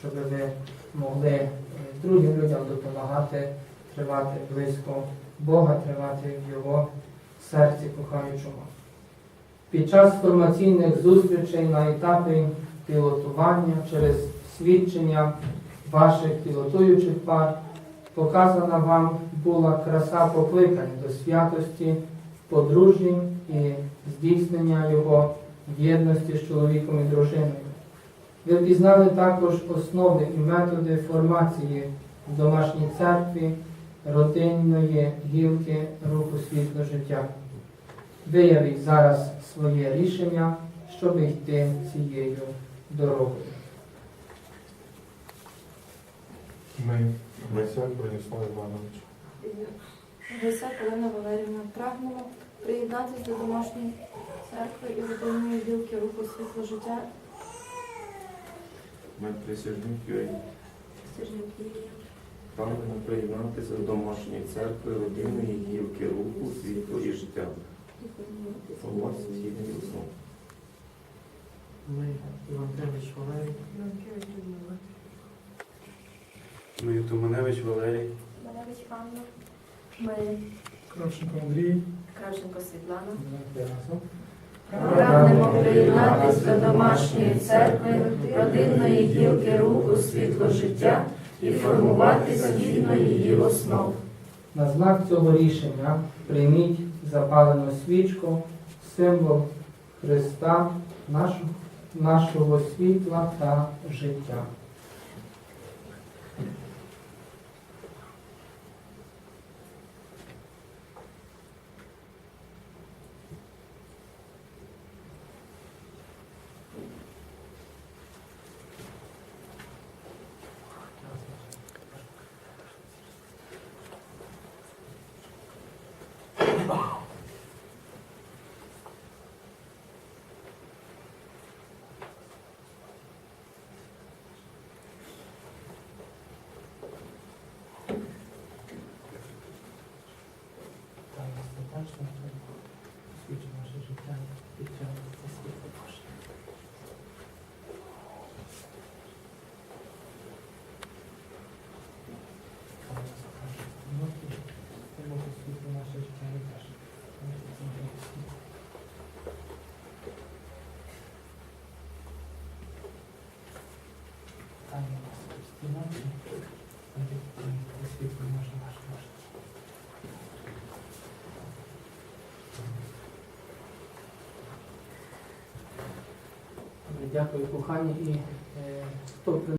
щоб ви могли е, другим людям допомагати, тривати близько Бога, тривати в Його серці кохаючому. Під час формаційних зустрічей на етапі пілотування через свідчення ваших пілотуючих пар показана вам була краса покликань до святості, подружжям і здійснення його в єдності з чоловіком і дружиною. Ви пізнали також основи і методи формації в домашній церкві родинної гілки руху світло життя. Виявіть зараз своє рішення, щоб йти цією дорогою. Ми, Броніслав Іванович. Олена Валерівна прагнула приєднатися до домашньої церкви і родинної білки руху світло життя Ми присяжнюк Юрій. Прагнемо приєднатися до домашньої церкви родинної гілки руху, світло і життя. Формувати східний основ. Ми Іванкевич Валерій. Ми Туманевич Валерій. Малевич Анна, ми Кравченко Андрій. Кравченко Світлана. разом. Прагнемо приєднатися до домашньої церкви, родинної гілки руху світло життя і формувати згідно її основ. На знак цього рішення прийміть запалену свічку, символ Христа, нашого світла та життя. Та остаточно свічу наше життя підтягнути світло Боже. Світло Дякую, кохані. І е, хто